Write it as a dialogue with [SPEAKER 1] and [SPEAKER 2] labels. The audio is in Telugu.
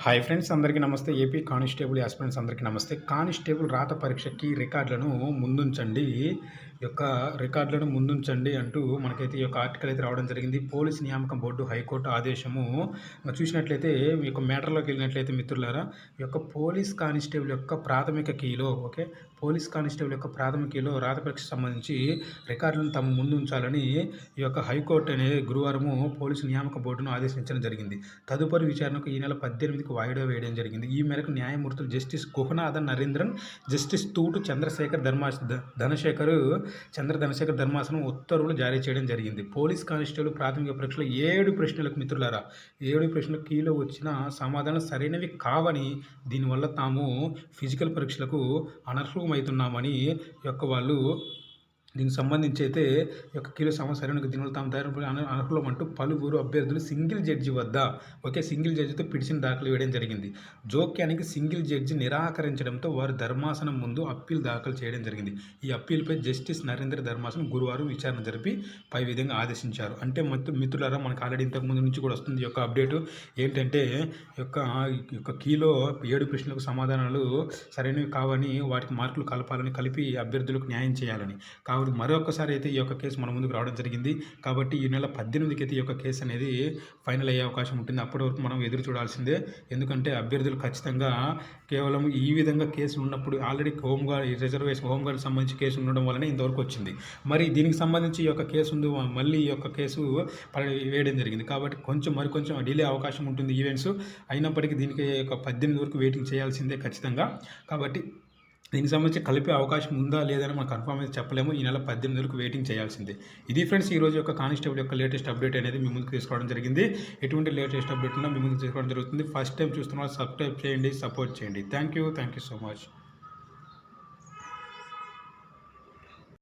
[SPEAKER 1] హాయ్ ఫ్రెండ్స్ అందరికీ నమస్తే. ఏపీ కానిస్టేబుల్ యాస్పిరెంట్స్ అందరికీ నమస్తే. కానిస్టేబుల్ రాత పరీక్షకి రికార్డులను ముందుంచండి. యొక్క రికార్డులను ముందుంచండి అంటూ మనకైతే ఈ యొక్క ఆర్టికల్ అయితే రావడం జరిగింది. పోలీస్ నియామకం బోర్డు హైకోర్టు ఆదేశము. చూసినట్లయితే ఈ యొక్క మ్యాటర్లోకి వెళ్ళినట్లయితే మిత్రులారా ఈ యొక్క పోలీస్ కానిస్టేబుల్ యొక్క ప్రాథమిక కీలో ఓకే? పోలీస్ కానిస్టేబుల్ యొక్క ప్రాథమిక కీలో రాత పరీక్షకు సంబంధించి రికార్డులను తమ ముందు ఉంచాలని ఈ యొక్క హైకోర్టు అనేది గురువారము పోలీసు నియామక బోర్డును ఆదేశించడం జరిగింది. తదుపరి విచారణకు ఈ నెల పద్దెనిమిదికి వాయిదా వేయడం జరిగింది. ఈ మేరకు న్యాయమూర్తులు జస్టిస్ గుహనాథన్ నరేంద్రన్ జస్టిస్ తూటు చంద్రశేఖర్ ధర్మా ధనశేఖర్ చంద్రధనశేఖర్ ధర్మాసనం ఉత్తర్వులు జారీ చేయడం జరిగింది. పోలీస్ కానిస్టేబుల్ ప్రాథమిక పరీక్షలో ఏడు ప్రశ్నలకు మిత్రులారా ఏడు ప్రశ్నలకు కీలో వచ్చిన సమాధానం సరైనవి కావని దీనివల్ల తాము ఫిజికల్ పరీక్షలకు అనర్హమవుతున్నామని యొక్క వాళ్ళు దీనికి సంబంధించి అయితే ఒక యొక్క కీలో సమస్య సరైన దీనివల్ల తాము తయారు అనర్హులం అంటూ పలువురు అభ్యర్థులు సింగిల్ జడ్జి వద్ద ఒకే సింగిల్ జడ్జితో పిటిషన్ దాఖలు వేయడం జరిగింది. జోక్యానికి సింగిల్ జడ్జి నిరాకరించడంతో వారు ధర్మాసనం ముందు అప్పీల్ దాఖలు చేయడం జరిగింది. ఈ అప్పీల్పై జస్టిస్ నరేంద్ర ధర్మాసనం గురువారం విచారణ జరిపి పై విధంగా ఆదేశించారు. అంటే మిత్రు మిత్రులారా మనకు ఆల్రెడీ ఇంతకు ముందు నుంచి కూడా వస్తుంది ఈ యొక్క అప్డేట్. ఏంటంటే యొక్క యొక్క కీలో ఏడు ప్రశ్నలకు సమాధానాలు సరైనవి కావని వాటికి మార్కులు కలపాలని కలిపి అభ్యర్థులకు న్యాయం చేయాలని. కాబట్టి మరొకసారి అయితే ఈ యొక్క కేసు మన ముందుకు రావడం జరిగింది. కాబట్టి ఈ నెల పద్దెనిమిదికి అయితే ఈ యొక్క కేసు అనేది ఫైనల్ అయ్యే అవకాశం ఉంటుంది. అప్పటి వరకు మనం ఎదురు చూడాల్సిందే. ఎందుకంటే అభ్యర్థులు ఖచ్చితంగా కేవలం ఈ విధంగా కేసులు ఉన్నప్పుడు already home guard reservation home guard సంబంధించి కేసు ఉండడం వల్లనే ఇంతవరకు వచ్చింది. మరి దీనికి సంబంధించి ఈ యొక్క కేసు ఉంది. మళ్ళీ ఈ యొక్క కేసు వేయడం జరిగింది. కాబట్టి కొంచెం మరి కొంచెం డిలే అవకాశం ఉంటుంది ఈవెంట్స్. అయినప్పటికీ దీనికి ఒక పద్దెనిమిది వరకు వెయిటింగ్ చేయాల్సిందే ఖచ్చితంగా. కాబట్టి దీనికి సంబంధించి కలిపే అవకాశం ఉందా లేదని మనం కన్ఫర్మ్ అయితే చెప్పలేము. ఈ నెల పద్దెనిమిది వరకు వెయిటింగ్ చేయాల్సిందే. ఇది ఫ్రెండ్స్ ఈ రోజు యొక్క కానిస్టేబుల్ యొక్క లేటెస్ట్ అప్డేట్ అనేది మీ ముందుకు తీసుకోవడం జరిగింది. ఎటువంటి లేటెస్ట్ అప్డేట్ ఉన్నా మీ ముందుకు తీసుకోవడం జరుగుతుంది. ఫస్ట్ టైం చూస్తున్న వాళ్ళు సబ్స్క్రైబ్ చేయండి సపోర్ట్ చేయండి. Thank you thank you so much